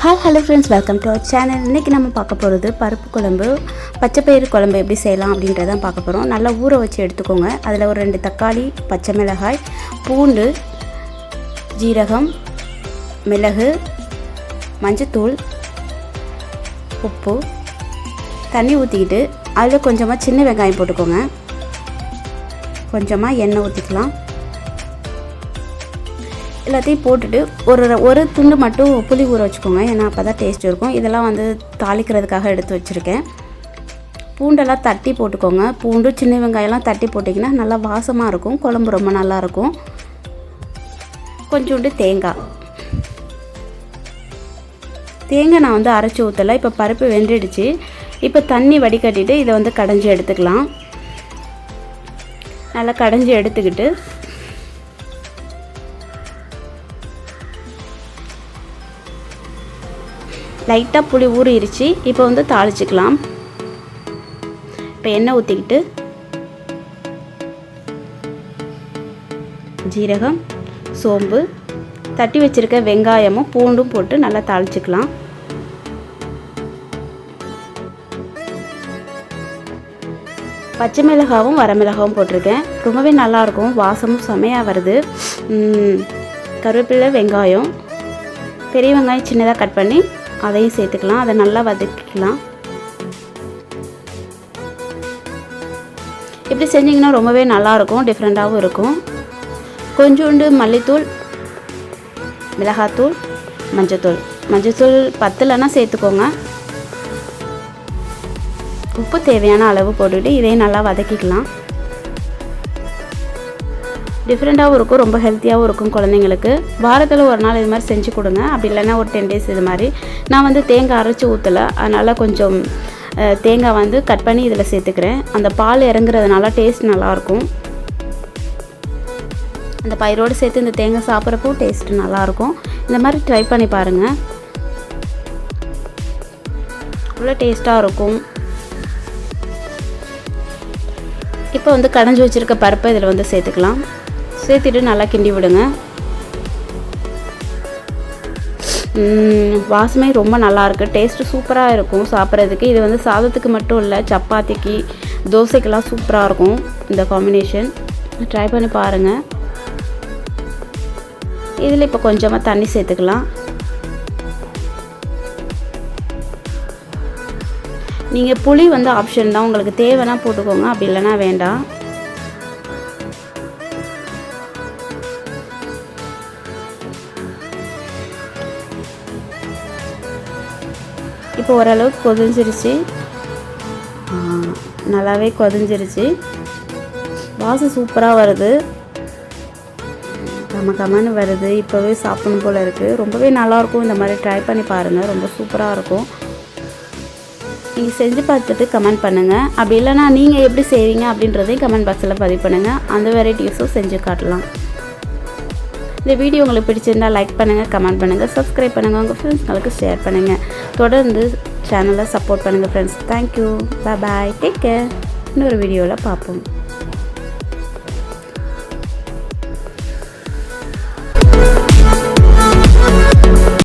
Hi hello friends welcome to our channel இன்றைக்கி நம்ம பார்க்க போகிறது பருப்பு குழம்பு பச்சைப்பயிறு குழம்பு எப்படி செய்யலாம் அப்படின்றதான் பார்க்க போகிறோம் நல்லா ஊற வச்சு எடுத்துக்கோங்க. அதில் ஒரு ரெண்டு தக்காளி பச்சை மிளகாய் பூண்டு ஜீரகம் மிளகு மஞ்சத்தூள் உப்பு தண்ணி ஊற்றிக்கிட்டு அதில் கொஞ்சமாக சின்ன வெங்காயம் போட்டுக்கோங்க. கொஞ்சமாக எண்ணெய் ஊற்றிக்கலாம் எல்லாத்தையும் போட்டுட்டு ஒரு ஒரு துண்டு மட்டும் புளி ஊற வச்சுக்கோங்க. ஏன்னா அப்போ தான் டேஸ்ட் இருக்கும். இதெல்லாம் வந்து தாளிக்கிறதுக்காக எடுத்து வச்சுருக்கேன். பூண்டெல்லாம் தட்டி போட்டுக்கோங்க. பூண்டு சின்ன வெங்காயம்லாம் தட்டி போட்டிங்கன்னா நல்லா வாசமாக இருக்கும். குழம்பு ரொம்ப நல்லாயிருக்கும் கொஞ்சோண்டு தேங்காய். தேங்காய் நான் வந்து அரைச்சி ஊற்றலை இப்போ பருப்பு வெந்துடுச்சு. இப்போ தண்ணி வடிகட்டிட்டு இதை வந்து கடைஞ்சி எடுத்துக்கலாம். நல்லா கடைஞ்சி எடுத்துக்கிட்டு லைட்டாக புளி ஊறிடுச்சு இப்போ வந்து தாளிச்சிக்கலாம். இப்போ எண்ணெய் ஊற்றிக்கிட்டு ஜீரகம் சோம்பு தட்டி வச்சுருக்க வெங்காயமும் பூண்டும் போட்டு நல்லா தாளிச்சிக்கலாம். பச்சை மிளகாவும் வரமிளகாவும் போட்டிருக்கேன். ரொம்பவே நல்லாயிருக்கும். வாசமும் செமையாக வருது. கருவேப்பிலை வெங்காயம் பெரிய வெங்காயம் சின்னதாக கட் பண்ணி அதையும் சேர்த்துக்கலாம். அதை நல்லா வதக்கிக்கலாம். இப்படி செஞ்சிங்கன்னா ரொம்பவே நல்லாயிருக்கும் டிஃப்ரெண்ட்டாகவும் இருக்கும். கொஞ்சோண்டு மல்லித்தூள் மிளகாத்தூள் மஞ்சத்தூள். மஞ்சத்தூள் பத்தலைன்னா சேர்த்துக்கோங்க. உப்பு தேவையான அளவு போட்டுக்கிட்டு இதையும் நல்லா வதக்கிக்கலாம். டிஃப்ரெண்ட்டாகவும் இருக்கும் ரொம்ப ஹெல்த்தியாகவும் இருக்கும் குழந்தைங்களுக்கு. வாரத்தில் ஒரு நாள் இது மாதிரி செஞ்சு கொடுங்க. அப்படி இல்லைன்னா ஒரு டென் டேஸ் இது மாதிரி. நான் வந்து தேங்காய் அரைச்சி ஊற்றலை அதனால் கொஞ்சம் தேங்காய் வந்து கட் பண்ணி இதில் சேர்த்துக்கிறேன். அந்த பால் இறங்குறதுனால டேஸ்ட் நல்லாயிருக்கும். அந்த பயிரோடு சேர்த்து இந்த தேங்காய் சாப்பிட்றப்போ டேஸ்ட் நல்லாயிருக்கும். இந்த மாதிரி ட்ரை பண்ணி பாருங்கள் அவ்வளோ டேஸ்ட்டாக இருக்கும். இப்போ வந்து கடைஞ்சி வச்சுருக்க பருப்பை இதில் வந்து சேர்த்துக்கலாம். சேர்த்துட்டு நல்லா கிண்டி விடுங்க. வாசமே ரொம்ப நல்லாயிருக்கு டேஸ்ட்டு சூப்பராக இருக்கும் சாப்பிட்றதுக்கு. இது வந்து சாதத்துக்கு மட்டும் இல்லை சப்பாத்திக்கு தோசைக்கெல்லாம் சூப்பராக இருக்கும் இந்த காம்பினேஷன் ட்ரை பண்ணி பாருங்கள் இதில் இப்போ கொஞ்சமாக தண்ணி சேர்த்துக்கலாம். நீங்கள் புளி வந்து ஆப்ஷன் தான். உங்களுக்கு தேவைன்னா போட்டுக்கோங்க. அப்படி இல்லைன்னா வேண்டாம். இப்போ ஓரளவுக்கு கொதிஞ்சிருச்சு. நல்லாவே கொதிஞ்சிருச்சு. வாசம் சூப்பராக வருது. கம கமன்னு வருது. இப்போவே சாப்பிடணும் போல் இருக்குது ரொம்பவே நல்லாயிருக்கும். இந்த மாதிரி ட்ரை பண்ணி பாருங்கள் ரொம்ப சூப்பராக இருக்கும். நீங்கள் செஞ்சு பார்த்துட்டு கமெண்ட் பண்ணுங்கள் அப்படி இல்லைனா நீங்கள் எப்படி செய்வீங்க அப்படின்றதையும் கமெண்ட் பாக்ஸில் பதிவு பண்ணுங்கள் அந்த வெரைட்டிஸும் செஞ்சு காட்டலாம். இந்த வீடியோ உங்களுக்கு பிடிச்சிருந்தா லைக் பண்ணுங்கள் கமெண்ட் பண்ணுங்கள் சப்ஸ்கிரைப் பண்ணுங்கள் உங்கள் ஃப்ரெண்ட்ஸ்களுக்கு ஷேர் பண்ணுங்கள் தொடர்ந்து சேனலை சப்போர்ட் பண்ணுங்கள் friends thank you bye take care இன்னொரு வீடியோவில் பார்ப்போம்.